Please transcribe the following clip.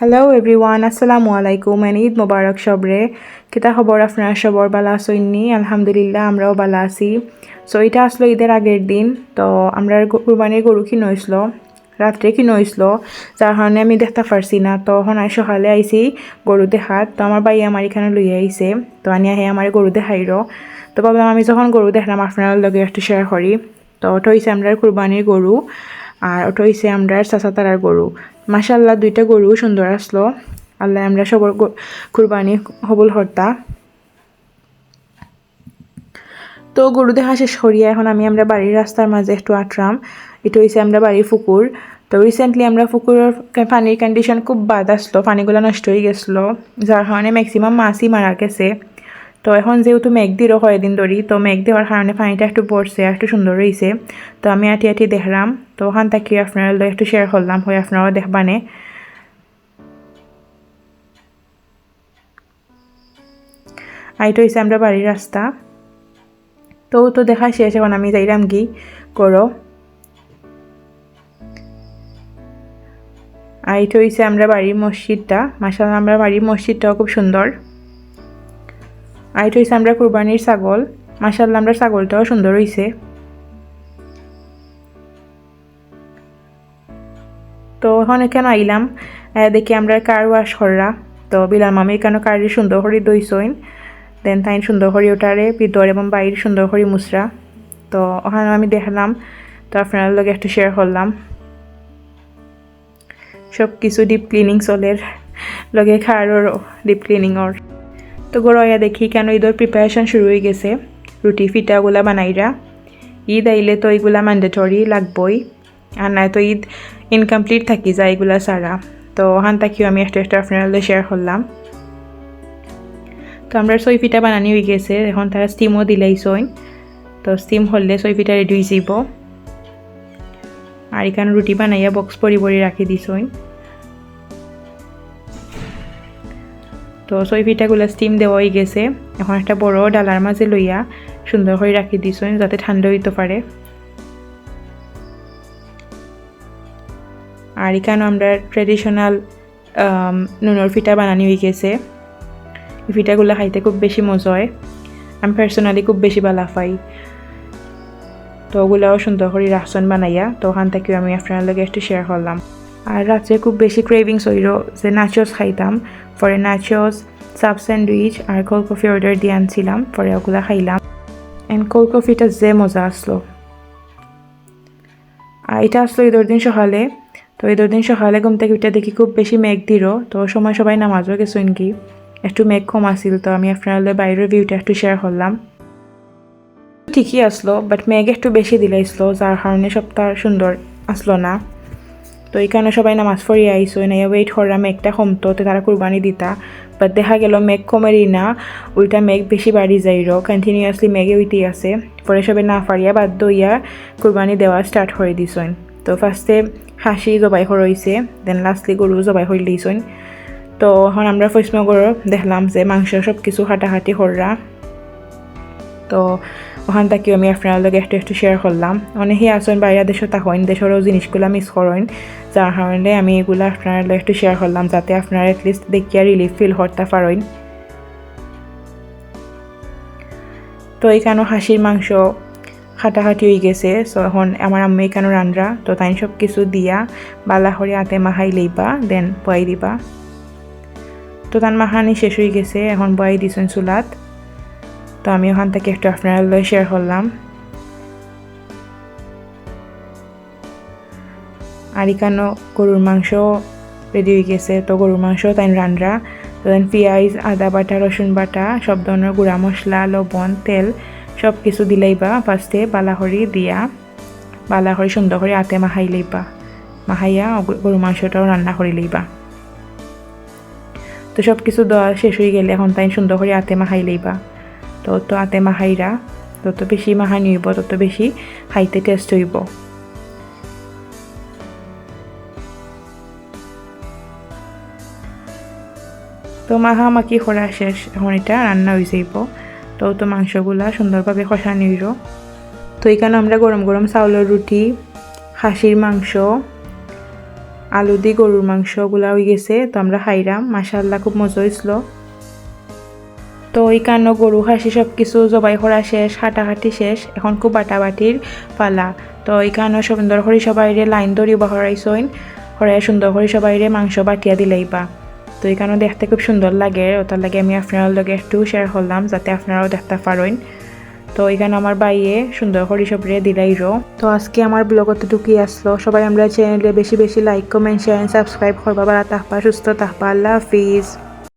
Hello everyone আসসালামু আলাইকুম N Eid মোবারক সবরে কিতা খবর আপনারা সবর বালা আসইনি আলহামদুলিল্লাহ আমরাও বালা আছি সো এটা আসলো ঈদের আগের দিন তো আমরা কুরবানির গরু কিনে হয়েছিল রাত্রে কিনে হয়েছিল যার কারণে আমি দেখতে পারছি না তো আমি সকালে আইছি গরু দেখাত তো আমার বাই আমার এখানে লইয়া আইছে তো আনি আহে আমার গরু দেখাইর তো ভাবলাম আমি যখন গরু দেখলাম আপনার লগে একটু শেয়ার করি তো ওটা হয়েছে আমরা কুরবানির গরু আর ওটা হয়েছে আমরা চাচা তারার গরু। মাসাল্লাহ দুইটা গরু সুন্দর আসলো। আল্লাহ আমরা সবর কুরবানি হবল হর্তা। তো গরু দেখা শেষ করিয়া এখন আমি আমরা বাড়ির রাস্তার মাঝে একটু আটরাম। এটা হয়েছে আমরা বাড়ির পুকুর। তো রিসেন্টলি আমরা পুকুরের কা- পানির কন্ডিশন খুব বাদ আসলো, পানিগুলো নষ্ট হয়ে গেছিল, যার কারণে ম্যাক্সিমাম মাছই মারা গেছে। তো এখন যেহেতু মেঘ দিরও কয়েকদিন ধরি তো মেঘ দেওয়ার কারণে পানিটা একটু পড়ছে, একটু সুন্দর রয়েছে তো আমি আটি আটি দেখলাম। তো ওখান থেকে আপনারা একটু শেয়ার করলাম, হয় আপনারাও দেখবানে। আইটা হয়েছে আমরা বাড়ির রাস্তা। তো তো দেখা শেষ, এখন আমি যাইলাম কি করো। এটা হয়েছে আমরা বাড়ির মসজিদটা মাসাল আমরা বাড়ির মসজিদটাও খুব সুন্দর। এটা হয়েছে আমরা কুরবানির ছাগল মাসাল্লাহ আমরা ছাগলটাও সুন্দর হয়েছে তো ওখানে কেন আইলাম? দেখি আমরা কার ওয়াশ কররা। তো বিলাল মামির কেন কারি সুন্দর করে দইসইন? দেন তাই সুন্দর করে ওটারে ভিতর এবং বাইরে সুন্দর করে মুসরা তো ওখানে আমি দেখলাম, তো আপনার লগে একটু শেয়ার করলাম। সব কিছু ডিপ ক্লিনিং চলের লগে খাওয়ারও ডিপ ক্লিনিংর তো গড়াইয়া দেখি কেন ঈদের প্রিপারেশন শুরু হয়ে গেছে। রুটি ফিটাগুলা বানাইরা। ঈদ আইলে তো এইগুলা ম্যান্ডেটরি লাগবই। আর নাই তো ঈদ ইনকমপ্লিট থাকি যায় এগুলা সারা তো ওখান থাকিও আমি একটা একটা আপনার শেয়ার করলাম। তো আমরা সই পিঠা বানানি হয়ে গেছে, এখন তারা স্টিমও দিলেই সইন তো স্টিম হলে সই পিঠা রেডি হয়ে যাব আর এখানে রুটি বানাইয়া বক্স পরি পরি রাখি দিছইন তো সই পিঠাগুলো স্টিম দেওয়া হয়ে গেছে, এখন একটা বড় ডালার মাঝে লইয়া সুন্দর করে রাখি দিছইন যাতে ঠান্ডা হইতে পারে। আর এখানে আমরা ট্রেডিশনাল নুনের পিঠা বানানি হয়ে গেছে। এই পিঠাগুলো খাইতে খুব বেশি মজা হয়। আমি পার্সোনালি খুব বেশি ভালো পাই। তো ওগুলাও সুন্দর করে রাসন বানাইয়া তো ওখান থেকেও আমি আপনার লগে একটু শেয়ার করলাম। আর রাত্রে খুব বেশি ক্রেভিংস হইল যে নাচোস খাইতাম। পরে নাচোস সাব স্যান্ডউইচ আর কোল্ড কফি অর্ডার দিয়ে আনছিলাম, পরে ওগুলা খাইলাম। অ্যান্ড কোল্ড কফিটা যে মজা আসলো। আর এটা আসলো ঈদের দিন সকালে। তো এই দুদিন সকালে ঘুম থেকে উঠে দেখি খুব বেশি মেঘ দিল। তো সময় সবাই নামাজও গেছেন কি একটু মেঘ কম আসছিল তো আমি আপনার বাইরের ভিউটা একটু শেয়ার করলাম। ঠিকই আসলো বাট মেঘ একটু বেশি দিলে আসলো, যার কারণে সপ্তাহ সুন্দর আসলো না। তো এই কারণে সবাই নামাজ পড়িয়ে আইসো না ওয়েট কররা মেঘটা কমতো তো তারা কুরবানি দিতা। বাট দেখা গেল মেঘ কমেরই না, উল্টা মেঘ বেশি বাড়ি যাইর কন্টিনিউয়াসলি মেঘে উইটি আছে। পরে সবাই না পারিয়া বাধ্য হইয়া কুরবানি দেওয়া স্টার্ট করে দিছইন তো ফার্স্টে হাসি জবাই হইছে দেন লাস্টলি গরু জবাই দিছইন তো এখন আমরা ফৈসমা গরু দেখলাম যে মাংস সব কিছু হাঁটাহাঁটি কররা তো ওখান থেকেও আমি আপনার লগে একটু একটু শেয়ার করলাম অনেকেই আসেন বাইরের দেশও থাকেন দেশেরও জিনিসগুলো মিস করেন যার কারণে আমি এগুলো আপনার লগে একটু শেয়ার করলাম যাতে আপনারা এটলিস্ট দেখিয়া রিলিফ ফিল করতে পারেন তো এখানেও হাসির মাংস হাঁটাহাঁটি হয়ে গেছে। সো এখন আমার আম্মু এখানে রান্না তো তাই সব কিছু দিয়া বালা করে হাতে মাহাই লইবা, দেন বয়াই দিবা। তো তার মাহানি শেষ হয়ে গেছে, এখন বয়াই দিছেন চুলাত। তো আমি ওখান থেকে একটু আপনার লয় শেয়ার করলাম আর এখানেও গরুর মাংস রেডি হয়ে গেছে। তো গরুর মাংস তাই রান্না দেন পেঁয়াজ, আদা বাটা রসুন বাটা, সব ধরনের গুঁড়া মশলা লবণ, তেল সব কিছু দিলেইবা ফার্স্টে বালাহরি দিয়া। বালাহরি সুন্দর করে আতে মাহাই লইবা। মাহাইয়া গরু মাংসটাও রান্না করে লইবা। তো সব কিছু দেওয়া শেষ হয়ে গেলে এখন তাই সুন্দর করে আতে মাহাই লইবা। তো তো আতে মাহাইরা যত বেশি মাহানি হইব তত বেশি খাইতে টেস্ট হইব। তো মাখামাখি করা শেষ, এখন এটা রান্না হয়ে যাইব। তো তো মাংসগুলা সুন্দরভাবে কষানি হইল তো এখানে আমরা গরম গরম চাউলের রুটি, খাসির মাংস, আলু দি গরুর মাংসগুলা হয়ে গেছে। তো আমরা খাইরাম মাসাল্লাহ খুব মজা হয়েছিল তো এই কান্ন গরু হাসি সব কিছু জবাই করা শেষ, হাঁটাহাঁটি শেষ, এখন খুব বাটাবাটির পালা। তো এই কান্ন সুন্দর করে সবাইরে লাইন ধরি বহরাইছইন হরে সুন্দর করে সবাইরে মাংস বাটিয়া দিলেইবা। তো এই কারণে দেখতে খুব সুন্দর লাগে। ওটার লাগে আমি আপনার লগে একটু শেয়ার করলাম যাতে আপনারাও দেখতে পারেন। তো এখানে আমার বাইয়ে সুন্দর করে সবরে দিলাই রো তো আজকে আমার ব্লগ অতটুকুই আসলো। সবাই আমরা চ্যানেলে বেশি বেশি লাইক কমেন্ট শেয়ার সাবস্ক্রাইব করবা। বা তাহবা সুস্থ তাহবা আল্লাহ হাফিজ।